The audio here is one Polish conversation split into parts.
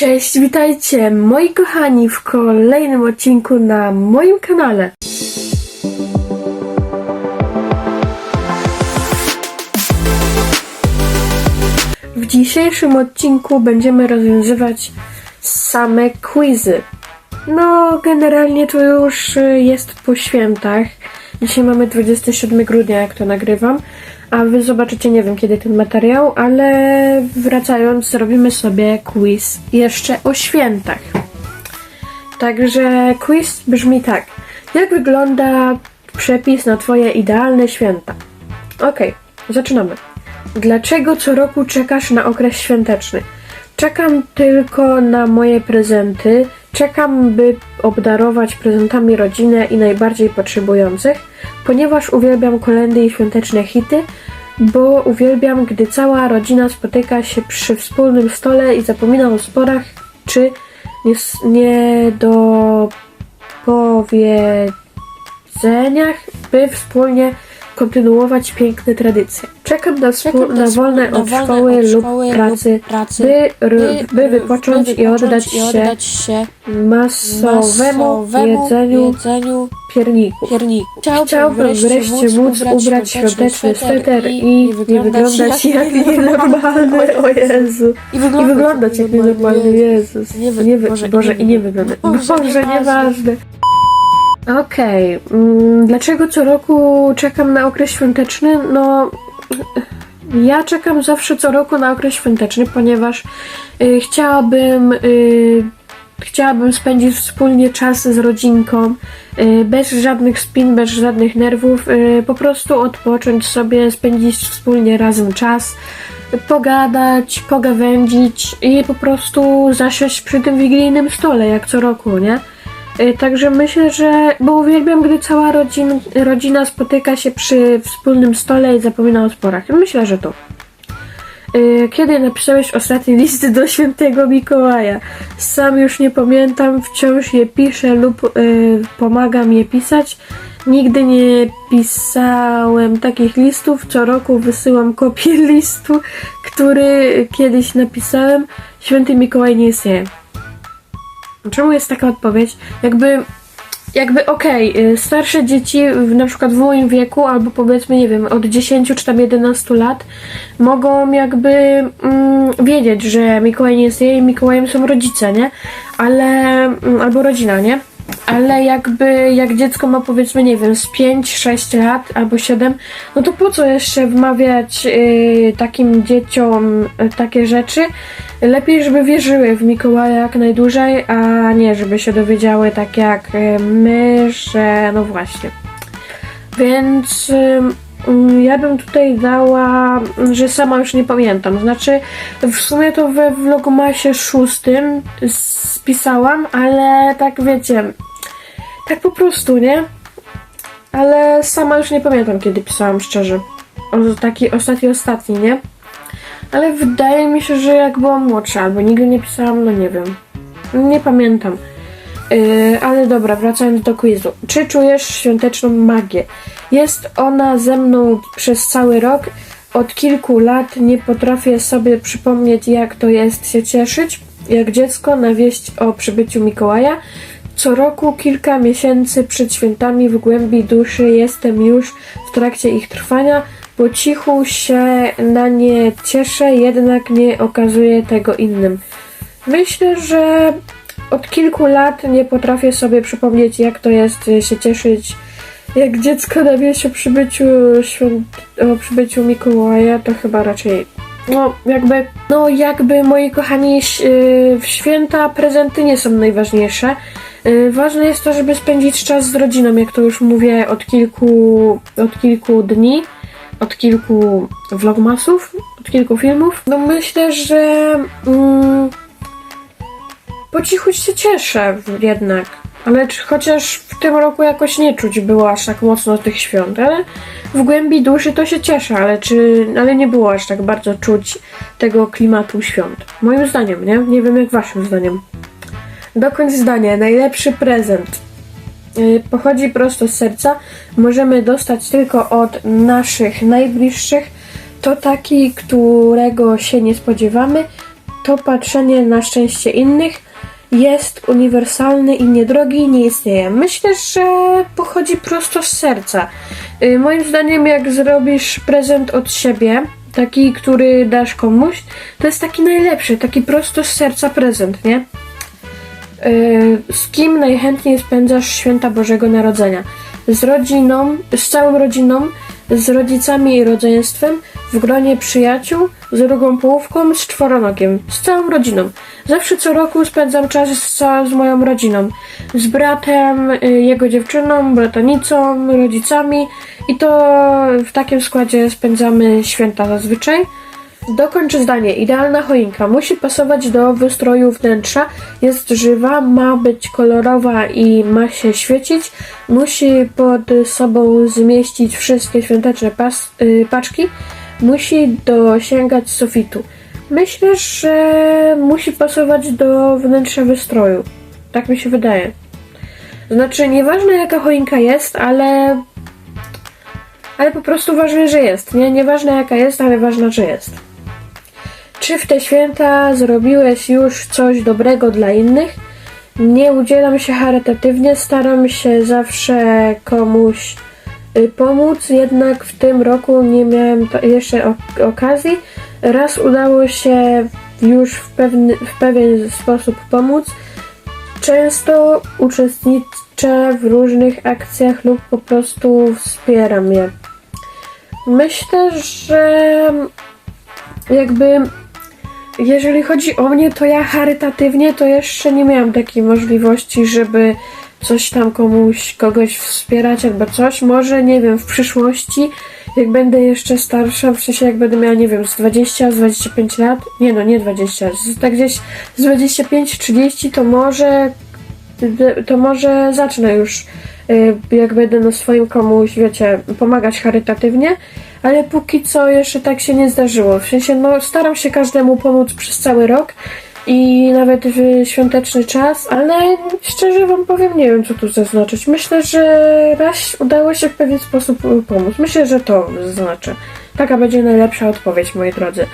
Cześć, witajcie moi kochani w kolejnym odcinku na moim kanale. W dzisiejszym odcinku będziemy rozwiązywać same quizy. No, generalnie to już y, jest po świętach. Dzisiaj mamy 27 grudnia, jak to nagrywam, a wy zobaczycie, nie wiem kiedy ten materiał, ale wracając, zrobimy sobie quiz jeszcze o świętach. Także quiz brzmi tak. Jak wygląda przepis na Twoje idealne święta? Okej, zaczynamy. Dlaczego co roku czekasz na okres świąteczny? Czekam tylko na moje prezenty. Czekam, by obdarować prezentami rodzinę i najbardziej potrzebujących, ponieważ uwielbiam kolendy i świąteczne hity, bo uwielbiam, gdy cała rodzina spotyka się przy wspólnym stole i zapomina o sporach czy niedopowiedzeniach, by wspólnie kontynuować piękne tradycje. Czekam na, Czekam na na wolne od szkoły od lub szkoły pracy, lub pracy, by, r- by wypocząć i oddać i się oddać się masowemu jedzeniu jedzeniu pierniku. pierniku. Chciałbym wreszcie móc ubrać świąteczny sweter i nie wyglądać jak nienormalny, o Jezu. I I wyglądać jak nienormalny, Jezus. Nie Boże, Boże, i nie wy- wyglądać. Boże, Boże, nieważne. Okej, mm, dlaczego co roku czekam na okres świąteczny? No, ja czekam zawsze co roku na okres świąteczny, ponieważ y, chciałabym, y, chciałabym spędzić wspólnie czas z rodzinką, y, bez żadnych spin, bez żadnych nerwów, y, po prostu odpocząć sobie, spędzić wspólnie razem czas, pogadać, pogawędzić i po prostu zasiąść przy tym wigilijnym stole, jak co roku, nie? Y, Także myślę, że. Bo uwielbiam, gdy cała rodzin, rodzina spotyka się przy wspólnym stole i zapomina o sporach. Myślę, że to. Y, Kiedy napisałeś ostatni list do świętego Mikołaja? Sam już nie pamiętam, wciąż je piszę lub y, pomagam je pisać. Nigdy nie pisałem takich listów. Co roku wysyłam kopię listu, który kiedyś napisałem. Święty Mikołaj nie istnieje. Czemu jest taka odpowiedź? Jakby, jakby okej, y, starsze dzieci, w, na przykład w moim wieku, albo powiedzmy, nie wiem, od 10 czy tam 11 lat, mogą jakby mm, wiedzieć, że Mikołaj nie istnieje i Mikołajem są rodzice, nie? Ale, mm, albo rodzina, nie? Ale jakby jak dziecko ma powiedzmy, nie wiem, z 5-6 lat albo 7, no to po co jeszcze wmawiać y, takim dzieciom y, takie rzeczy? Lepiej, żeby wierzyły w Mikołaja jak najdłużej, a nie, żeby się dowiedziały tak jak y, my, że no właśnie. Więc ja bym tutaj dała, że sama już nie pamiętam. Znaczy, w sumie to we vlogmasie szóstym spisałam, ale tak wiecie, tak po prostu, nie? Ale sama już nie pamiętam, kiedy pisałam szczerze. O, taki ostatni, ostatni, nie? Ale wydaje mi się, że jak byłam młodsza, albo nigdy nie pisałam, no nie wiem. Nie pamiętam. Yy, ale dobra, wracając do quizu. Czy czujesz świąteczną magię? Jest ona ze mną przez cały rok. Od kilku lat nie potrafię sobie przypomnieć, jak to jest się cieszyć, jak dziecko na wieść o przybyciu Mikołaja. Co roku, kilka miesięcy przed świętami w głębi duszy jestem już w trakcie ich trwania. Po cichu się na nie cieszę, jednak nie okazuję tego innym. Myślę, że od kilku lat nie potrafię sobie przypomnieć, jak to jest y, się cieszyć, jak dziecko na wieś o przybyciu, świąt, o przybyciu Mikołaja, to chyba raczej, no jakby, no jakby moi kochani, y, w święta prezenty nie są najważniejsze. Y, Ważne jest to, żeby spędzić czas z rodziną, jak to już mówię od kilku, od kilku dni, od kilku vlogmasów, od kilku filmów. No myślę, że mm, po cichu się cieszę jednak. Ale chociaż w tym roku jakoś nie czuć było aż tak mocno tych świąt, ale w głębi duszy to się cieszę, ale czy, ale nie było aż tak bardzo czuć tego klimatu świąt. Moim zdaniem, nie? Nie wiem jak waszym zdaniem. Dokończ zdanie. Najlepszy prezent. Yy, Pochodzi prosto z serca. Możemy dostać tylko od naszych najbliższych. To taki, którego się nie spodziewamy. to patrzenie na szczęście innych jest uniwersalny i niedrogi nie istnieje. Myślę, że pochodzi prosto z serca. Y, Moim zdaniem, jak zrobisz prezent od siebie, taki, który dasz komuś, to jest taki najlepszy, taki prosto z serca prezent, nie? Y, Z kim najchętniej spędzasz święta Bożego Narodzenia? Z rodziną, z całą rodziną, z rodzicami i rodzeństwem, w gronie przyjaciół, z drugą połówką, z czworonogiem, z całą rodziną. Zawsze co roku spędzam czas z, z moją rodziną. Z bratem, y, jego dziewczyną, bratanicą, rodzicami i to w takim składzie spędzamy święta zazwyczaj. Dokończ zdanie. Idealna choinka musi pasować do wystroju wnętrza. Jest żywa, ma być kolorowa i ma się świecić. Musi pod sobą zmieścić wszystkie świąteczne pas, y, paczki. Musi dosięgać sufitu. Myślę, że musi pasować do wnętrza wystroju. Tak mi się wydaje. Znaczy, nieważne jaka choinka jest, ale. Ale po prostu ważne, że jest. Nie, nieważne jaka jest, ale ważne, że jest. Czy w te święta zrobiłeś już coś dobrego dla innych? Nie udzielam się charytatywnie, staram się zawsze komuś pomóc, jednak w tym roku nie miałem jeszcze ok- okazji. Raz udało się już w, pewny, w pewien sposób pomóc. Często uczestniczę w różnych akcjach lub po prostu wspieram je. Myślę, że jakby jeżeli chodzi o mnie, to ja charytatywnie to jeszcze nie miałam takiej możliwości, żeby coś tam komuś, kogoś wspierać albo coś. Może, nie wiem, w przyszłości, jak będę jeszcze starsza, w sensie jak będę miała, nie wiem, z 20, z 25 lat, nie no, nie 20, z, tak gdzieś z 25-30, to może, to może zacznę już, y, jak będę no swoim komuś, wiecie, pomagać charytatywnie, ale póki co jeszcze tak się nie zdarzyło. W sensie, no, staram się każdemu pomóc przez cały rok i nawet w świąteczny czas, ale szczerze wam powiem, nie wiem co tu zaznaczyć. Myślę, że raz udało się w pewien sposób pomóc. Myślę, że to zaznaczę. Taka będzie najlepsza odpowiedź, moi drodzy.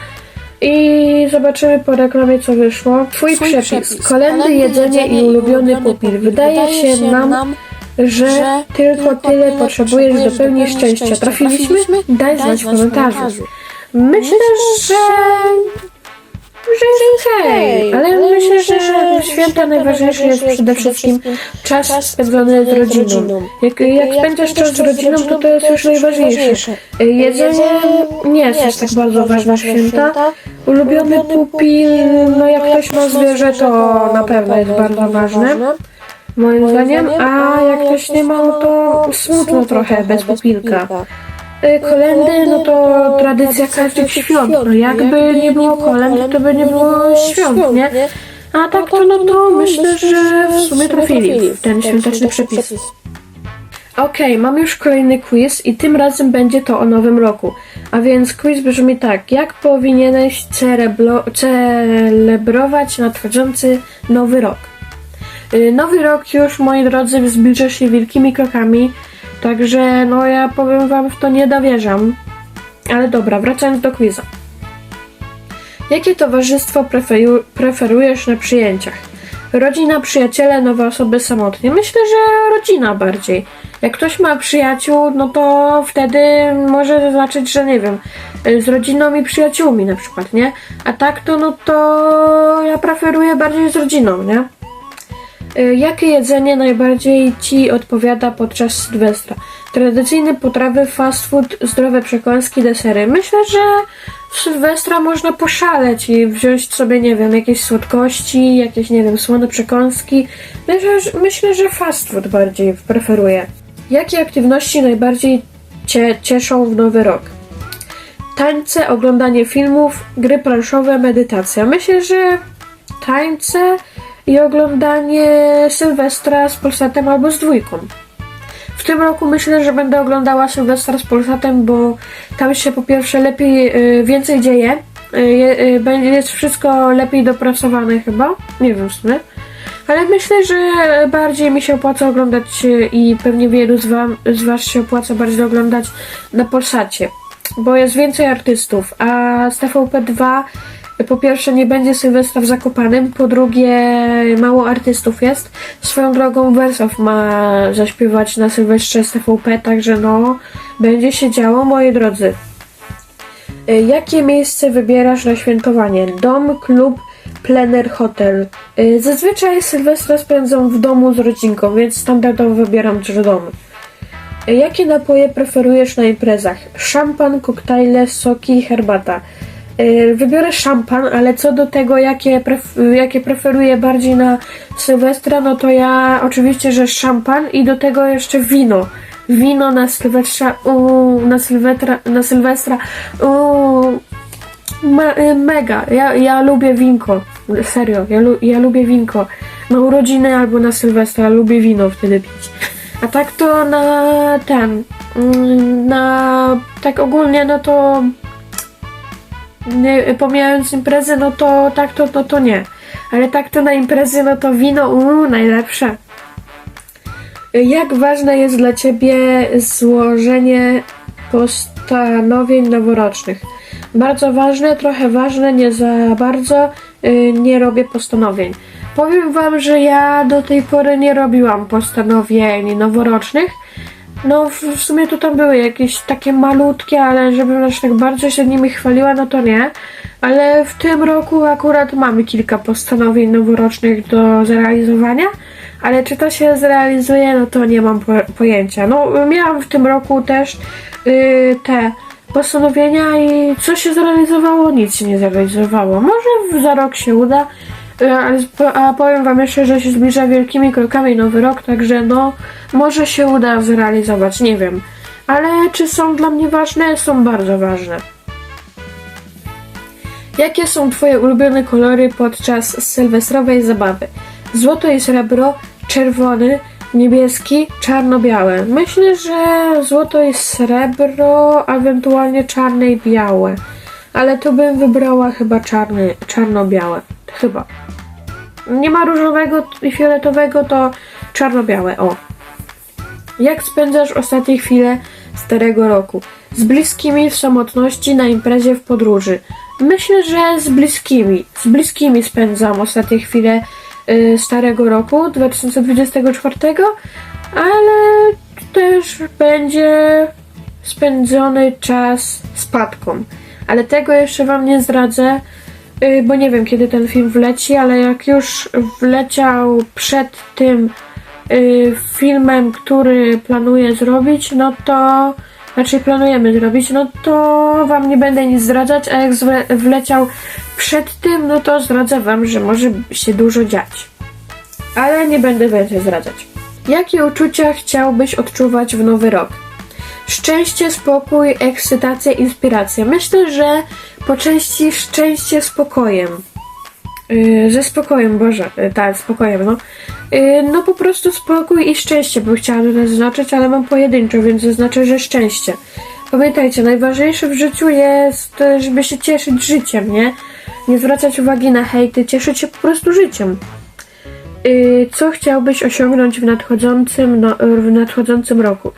I zobaczymy po reklamie, co wyszło. Twój, Twój przepis. przepis. Kolendy, jedzenie i ulubiony pupil. Wydaje się nam, że tylko tyle potrzebujesz do pełni szczęścia. Trafiliśmy? Daj znać w komentarzu. Myślę, że... że jest okej, ale myślę, że w święta najważniejsze jest przede wszystkim czas spędzony z rodziną. Jak, jak spędzasz czas z rodziną, to to jest już najważniejsze. Jedzenie nie jest aż tak bardzo ważne w święta. Ulubiony pupil, no jak ktoś ma zwierzę, to na pewno jest bardzo ważne. Moim zdaniem, a jak ktoś nie ma, no to smutno trochę bez pupilka. Y, Kolendy, no to tradycja każdych świąt. No jakby nie było kolęd, to by nie było świąt, nie? A tak to, no to myślę, że w sumie trafili w ten świąteczny przepis. Okej, mam już kolejny quiz i tym razem będzie to o nowym roku. A więc quiz brzmi tak. Jak powinieneś cereblo- celebrować nadchodzący nowy rok? Y, Nowy rok już, moi drodzy, zbliża się wielkimi krokami, także no ja powiem wam, w to nie dowierzam. Ale dobra, wracając do quiza. Jakie towarzystwo preferu- preferujesz na przyjęciach? Rodzina, przyjaciele, nowe osoby samotnie? Myślę, że rodzina bardziej. Jak ktoś ma przyjaciół, no to wtedy może zaznaczyć, że nie wiem, y, z rodziną i przyjaciółmi na przykład, nie? A tak to, no to ja preferuję bardziej z rodziną, nie? Y, Jakie jedzenie najbardziej Ci odpowiada podczas Sylwestra? Tradycyjne potrawy, fast food, zdrowe przekąski, desery. Myślę, że w Sylwestra można poszaleć i wziąć sobie, nie wiem, jakieś słodkości, jakieś, nie wiem, słone przekąski. Myślę, że, myślę, że fast food bardziej preferuję. Jakie aktywności najbardziej Cię cieszą w nowy rok? Tańce, oglądanie filmów, gry planszowe, medytacja. Myślę, że tańce i oglądanie Sylwestra z Polsatem albo z dwójką. W tym roku myślę, że będę oglądała Sylwestra z Polsatem, bo tam się po pierwsze lepiej, y, więcej dzieje. Y, je- y, będzie jest wszystko lepiej dopracowane chyba. Nie wiem w sumie. Ale myślę, że bardziej mi się opłaca oglądać y, i pewnie wielu z, wam, z Was się opłaca bardziej oglądać na Polsacie, bo jest więcej artystów, a z TVP2 po pierwsze nie będzie Sylwestra w Zakopanem, po drugie mało artystów jest. Swoją drogą Wersow ma zaśpiewać na Sylwestrze z TVP, także no, będzie się działo, moi drodzy. Y, Jakie miejsce wybierasz na świętowanie? Dom, klub, plener, hotel. Y, Zazwyczaj Sylwestra spędzam w domu z rodzinką, więc standardowo wybieram trzy domy. Jakie napoje preferujesz na imprezach? Szampan, koktajle, soki, herbata. Y, Wybiorę szampan, ale co do tego, jakie, pref- jakie preferuję bardziej na Sylwestra, no to ja oczywiście, że szampan i do tego jeszcze wino. Wino na Sylwestra, uuu, na Sylwestra, na Sylwestra, uuu, me, y, mega. Ja, ja lubię winko. Serio, ja, lu, ja lubię winko. Na urodziny albo na Sylwestra lubię wino wtedy pić. A tak to na ten, mm, na tak ogólnie, no to nie, pomijając imprezy, no to tak to, no to nie. Ale tak to na imprezy, no to wino, uuu, najlepsze. Jak ważne jest dla Ciebie złożenie postanowień noworocznych? Bardzo ważne, trochę ważne, nie za bardzo y, nie robię postanowień. Powiem Wam, że ja do tej pory nie robiłam postanowień noworocznych. No, w, w sumie to tam były jakieś takie malutkie, ale żebym aż tak bardzo się nimi chwaliła, no to nie. Ale w tym roku akurat mamy kilka postanowień noworocznych do zrealizowania, ale czy to się zrealizuje, no to nie mam po, pojęcia. No, miałam w tym roku też yy, te postanowienia i co się zrealizowało? Nic się nie zrealizowało. Może za rok się uda, a powiem Wam jeszcze, że się zbliża wielkimi krokami nowy rok, także no, może się uda zrealizować, nie wiem. Ale czy są dla mnie ważne? Są bardzo ważne. Jakie są Twoje ulubione kolory podczas sylwestrowej zabawy? Złoto i srebro, czerwony, niebieski, czarno-białe. Myślę, że złoto i srebro, ewentualnie czarne i białe. Ale to bym wybrała chyba czarny, czarno-białe. Chyba. Nie ma różowego i fioletowego, to czarno-białe. O. Jak spędzasz ostatnie chwile starego roku? Z bliskimi w samotności, na imprezie, w podróży. Myślę, że z bliskimi. Z bliskimi spędzam ostatnie chwile y, starego roku 2024, ale też będzie spędzony czas z Patką. Ale tego jeszcze Wam nie zdradzę, bo nie wiem kiedy ten film wleci, ale jak już wleciał przed tym y, filmem, który planuję zrobić, no to znaczy planujemy zrobić, no to wam nie będę nic zdradzać, a jak wleciał przed tym, no to zdradzę wam, że może się dużo dziać. Ale nie będę więcej zdradzać. Jakie uczucia chciałbyś odczuwać w nowy rok? Szczęście, spokój, ekscytacja, inspiracja. Myślę, że po części szczęście spokojem. Yy, ze spokojem, Boże, yy, tak, spokojem, no. Yy, no po prostu spokój i szczęście, bo chciałam tutaj zaznaczyć, ale mam pojedynczo, więc zaznaczę, że szczęście. Pamiętajcie, najważniejsze w życiu jest, żeby się cieszyć życiem, nie? Nie zwracać uwagi na hejty, cieszyć się po prostu życiem. Yy, co chciałbyś osiągnąć w nadchodzącym, no, w nadchodzącym roku?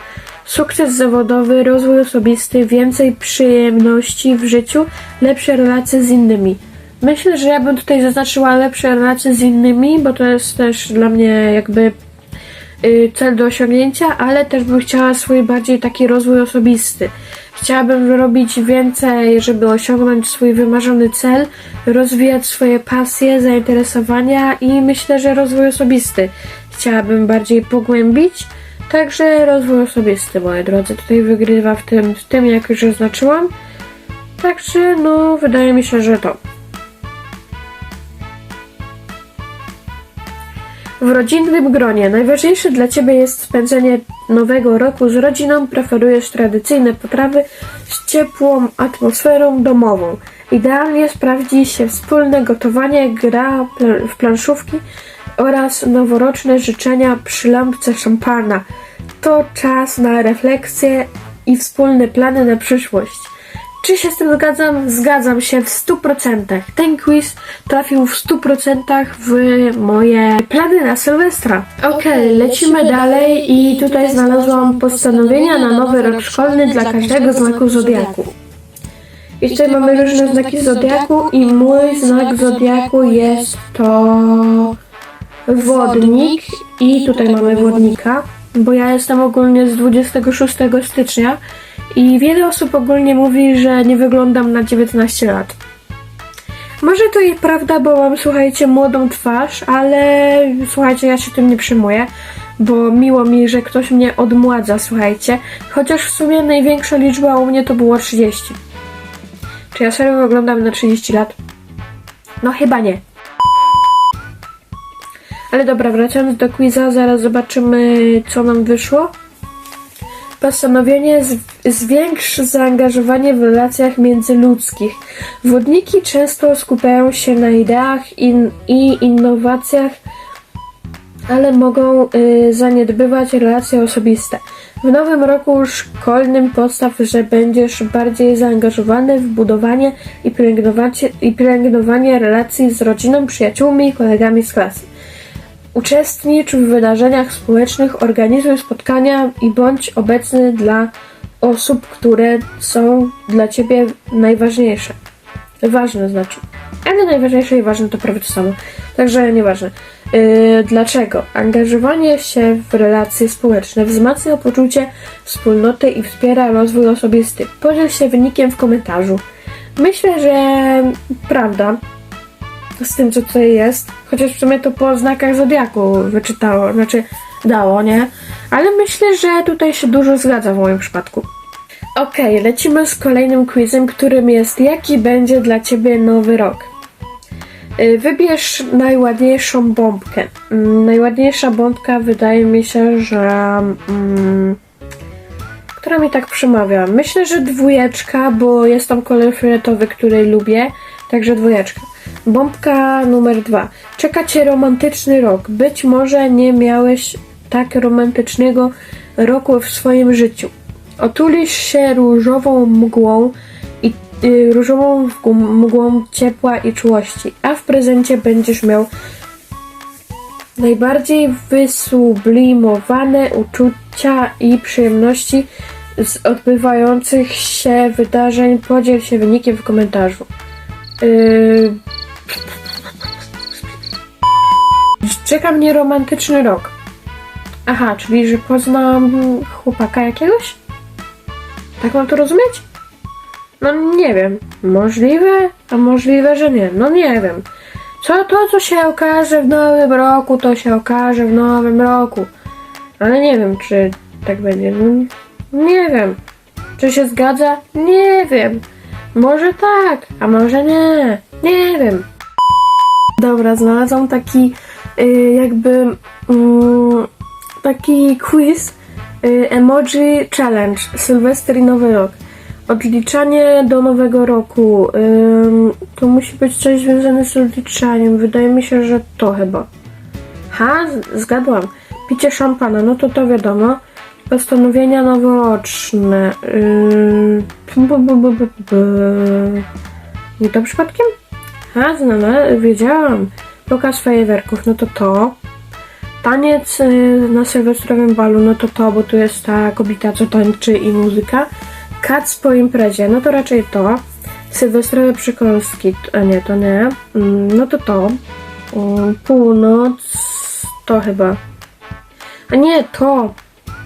Sukces zawodowy, rozwój osobisty, więcej przyjemności w życiu, lepsze relacje z innymi. Myślę, że ja bym tutaj zaznaczyła lepsze relacje z innymi, bo to jest też dla mnie jakby y, cel do osiągnięcia, ale też bym chciała swój bardziej taki rozwój osobisty. Chciałabym robić więcej, żeby osiągnąć swój wymarzony cel, rozwijać swoje pasje, zainteresowania i myślę, że rozwój osobisty chciałabym bardziej pogłębić. Także rozwój osobisty, moi drodzy, tutaj wygrywa w tym, w tym jak już zaznaczyłam. Także, no, wydaje mi się, że to. W rodzinnym gronie najważniejsze dla Ciebie jest spędzenie nowego roku z rodziną. Preferujesz tradycyjne potrawy z ciepłą atmosferą domową. Idealnie sprawdzi się wspólne gotowanie, gra w planszówki oraz noworoczne życzenia przy lampce szampana. To czas na refleksję i wspólne plany na przyszłość. Czy się z tym zgadzam? Zgadzam się w 100%. Ten quiz trafił w 100% w moje plany na Sylwestra. Okej, lecimy dalej i tutaj znalazłam postanowienia na nowy rok szkolny dla każdego znaku zodiaku. I tutaj mamy różne znaki zodiaku i mój znak zodiaku jest to wodnik i tutaj mamy wodnika, bo ja jestem ogólnie z 26 stycznia i wiele osób ogólnie mówi, że nie wyglądam na 19 lat. Może to i prawda, bo mam, słuchajcie, młodą twarz, ale słuchajcie, ja się tym nie przejmuję, bo miło mi, że ktoś mnie odmładza, słuchajcie. Chociaż w sumie największa liczba u mnie to było 30. Czy ja serio wyglądam na 30 lat? No chyba nie. Ale dobra, wracając do quiza, zaraz zobaczymy, co nam wyszło. Postanowienie zwiększ zaangażowanie w relacjach międzyludzkich. Wodniki często skupiają się na ideach in, i innowacjach, ale mogą y, zaniedbywać relacje osobiste. W nowym roku szkolnym postaw, że będziesz bardziej zaangażowany w budowanie i pielęgnowanie, i pielęgnowanie relacji z rodziną, przyjaciółmi i kolegami z klasy. Uczestnicz w wydarzeniach społecznych, organizuj spotkania i bądź obecny dla osób, które są dla ciebie najważniejsze. Ważne znaczy. Ale najważniejsze i ważne to prawie to samo. Także nieważne. Yy, dlaczego? Angażowanie się w relacje społeczne wzmacnia poczucie wspólnoty i wspiera rozwój osobisty. Podziel się wynikiem w komentarzu. Myślę, że prawda z tym, co tutaj jest. Chociaż w sumie to po znakach zodiaku wyczytało, znaczy dało, nie? Ale myślę, że tutaj się dużo zgadza w moim przypadku. Okej, lecimy z kolejnym quizem, którym jest jaki będzie dla Ciebie nowy rok. Y, Wybierz najładniejszą bombkę. Mm, Najładniejsza bombka wydaje mi się, że... Mm, która mi tak przemawia. Myślę, że dwójeczka, bo jest tam kolor fioletowy, który lubię, także dwójeczka. Bombka numer dwa. Czeka Cię romantyczny rok. Być może nie miałeś tak romantycznego roku w swoim życiu. Otulisz się różową mgłą i y, różową mgłą- ciepła i czułości, a w prezencie będziesz miał najbardziej wysublimowane uczucia i przyjemności z odbywających się wydarzeń. Podziel się wynikiem w komentarzu. Yy... Czeka mnie romantyczny rok. Aha, czyli że poznam chłopaka jakiegoś? Tak mam to rozumieć? No nie wiem. Możliwe, a możliwe, że nie. No nie wiem. Co to, co się okaże w nowym roku, to się okaże w nowym roku. Ale nie wiem, czy tak będzie. No, nie wiem. Czy się zgadza? Nie wiem. Może tak, a może nie. Nie wiem. Dobra, znalazłam taki y, jakby mm, taki quiz y, emoji challenge Sylwester i Nowy Rok. Odliczanie do nowego roku. Ym, to musi być coś związane z odliczaniem. Wydaje mi się, że to chyba. Ha, zgadłam. Picie szampana, no to to wiadomo. Postanowienia noworoczne. Yy... Nie to przypadkiem? Ha, znane, wiedziałam. Pokaz fajerwerków, no to to. Taniec y, na sylwestrowym balu, no to to, bo tu jest ta kobieta, co tańczy i muzyka. Kac po imprezie, no to raczej to. Sylwestrowe przekąski, a nie, to nie. Mm, No to to. Mm, Północ, to chyba. A nie, to.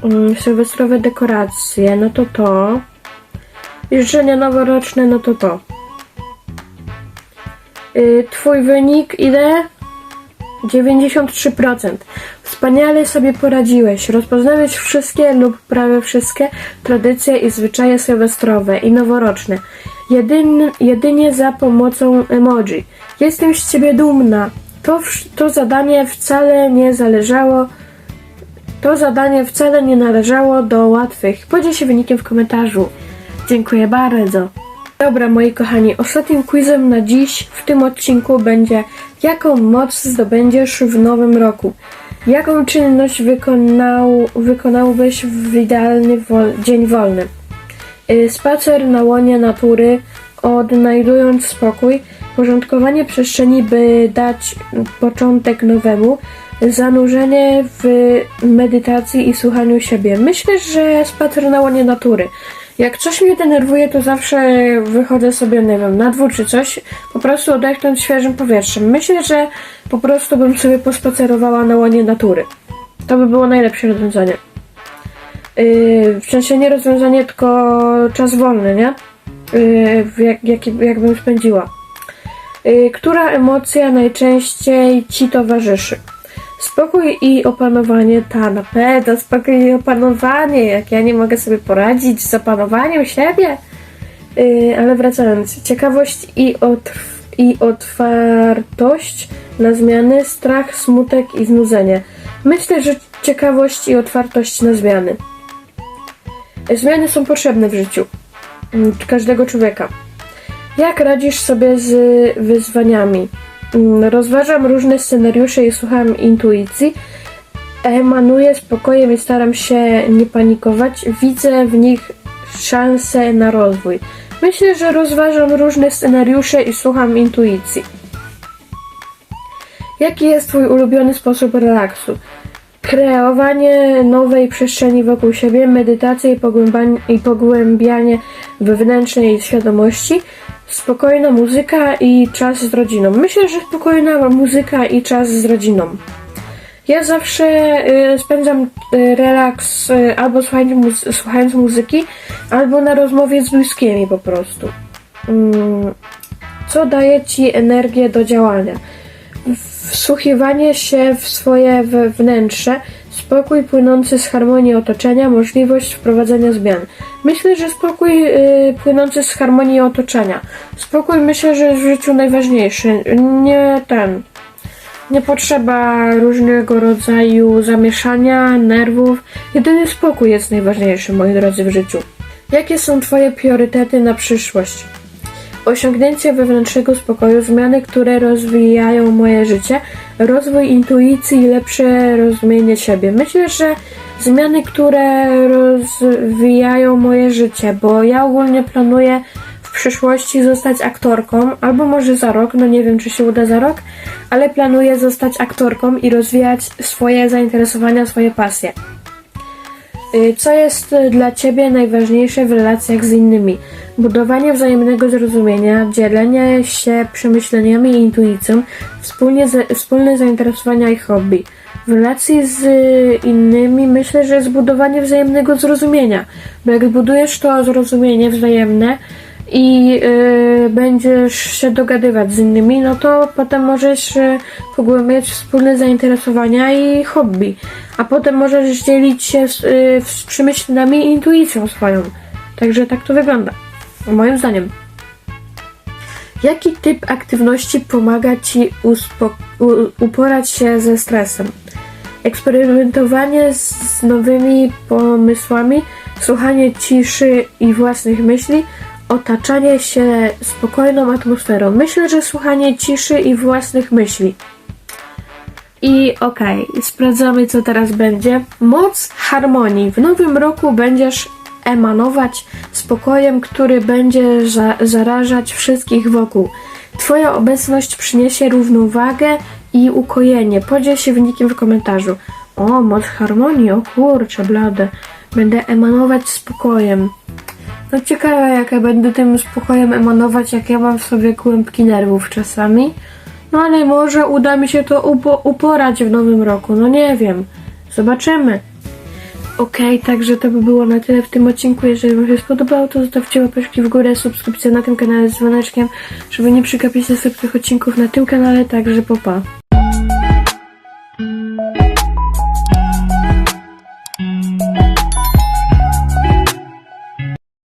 Mm, Sylwestrowe dekoracje, no to to. Życzenia noworoczne, no to to. Y, Twój wynik ile? 93%. Wspaniale sobie poradziłeś. Rozpoznałeś wszystkie lub prawie wszystkie tradycje i zwyczaje sylwestrowe i noworoczne. Jedyn, jedynie za pomocą emoji. Jestem z ciebie dumna. To, to zadanie wcale nie zależało. To zadanie wcale nie należało do łatwych. Podziel się wynikiem w komentarzu. Dziękuję bardzo. Dobra, moi kochani, ostatnim quizem na dziś w tym odcinku będzie jaką moc zdobędziesz w nowym roku? Jaką czynność wykonał, wykonałbyś w idealny wol, dzień wolny? Y, Spacer na łonie natury, odnajdując spokój, porządkowanie przestrzeni, by dać początek nowemu, zanurzenie w medytacji i słuchaniu siebie. Myślę, że spacer na łonie natury. Jak coś mnie denerwuje, to zawsze wychodzę sobie, nie wiem, na dwór czy coś, po prostu odetchnąć świeżym powietrzem. Myślę, że po prostu bym sobie pospacerowała na łonie natury. To by było najlepsze rozwiązanie. Yy, w sensie nie rozwiązanie, tylko czas wolny, nie? Yy, w jak, jak, jakbym spędziła. Yy, która emocja najczęściej ci towarzyszy? Spokój i opanowanie, ta na pewno, spokój i opanowanie, jak ja nie mogę sobie poradzić z opanowaniem siebie. Yy, ale wracając, ciekawość i, otw- i otwartość na zmiany, strach, smutek i znudzenie. Myślę, że ciekawość i otwartość na zmiany. Zmiany są potrzebne w życiu mm, każdego człowieka. Jak radzisz sobie z wyzwaniami? Mm, Rozważam różne scenariusze i słucham intuicji. Emanuję spokojem i staram się nie panikować. Widzę w nich szansę na rozwój. Myślę, że rozważam różne scenariusze i słucham intuicji. Jaki jest Twój ulubiony sposób relaksu? Kreowanie nowej przestrzeni wokół siebie, medytacja i i pogłębianie wewnętrznej świadomości, spokojna muzyka i czas z rodziną. Myślę, że spokojna muzyka i czas z rodziną. Ja zawsze y, spędzam y, relaks y, albo słuchając, muzy- słuchając muzyki, albo na rozmowie z bliskimi po prostu. Mm, co daje Ci energię do działania? Wsłuchiwanie się w swoje wewnętrze, spokój płynący z harmonii otoczenia, możliwość wprowadzenia zmian. Myślę, że spokój y, płynący z harmonii otoczenia. Spokój myślę, że jest w życiu najważniejszy. Nie ten. Nie potrzeba różnego rodzaju zamieszania, nerwów. Jedyny spokój jest najważniejszy, moi drodzy, w życiu. Jakie są Twoje priorytety na przyszłość? Osiągnięcie wewnętrznego spokoju, zmiany, które rozwijają moje życie, rozwój intuicji i lepsze rozumienie siebie. Myślę, że zmiany, które rozwijają moje życie, bo ja ogólnie planuję w przyszłości zostać aktorką, albo może za rok, no nie wiem, czy się uda za rok, ale planuję zostać aktorką i rozwijać swoje zainteresowania, swoje pasje. Y, Co jest dla Ciebie najważniejsze w relacjach z innymi? Budowanie wzajemnego zrozumienia, dzielenie się przemyśleniami i intuicją, wspólnie wspólne zainteresowania i hobby. W relacji z y, innymi myślę, że jest budowanie wzajemnego zrozumienia, bo jak budujesz to zrozumienie wzajemne i y, będziesz się dogadywać z innymi, no to potem możesz y, pogłębiać wspólne zainteresowania i hobby, a potem możesz dzielić się z, y, z przemyśleniami i intuicją swoją. Także tak to wygląda, moim zdaniem. Jaki typ aktywności pomaga Ci uporać się ze stresem? Eksperymentowanie z nowymi pomysłami, słuchanie ciszy i własnych myśli, otaczanie się spokojną atmosferą. Myślę, że słuchanie ciszy i własnych myśli. I okej, sprawdzamy co teraz będzie. Moc harmonii. W nowym roku będziesz emanować spokojem, który będzie za- zarażać wszystkich wokół. Twoja obecność przyniesie równowagę i ukojenie. Podziel się wynikiem w komentarzu. O, moc harmonii, o kurczę, blade. Będę emanować spokojem. No ciekawe, jak ja będę tym spokojem emanować, jak ja mam w sobie kłębki nerwów czasami. No ale może uda mi się to upo- uporać w nowym roku, no nie wiem. Zobaczymy. Okej, także to by było na tyle w tym odcinku. Jeżeli Wam się spodobało, to zostawcie łapeczki w górę, subskrypcję na tym kanale z dzwoneczkiem, żeby nie przegapić następnych odcinków na tym kanale, także popa.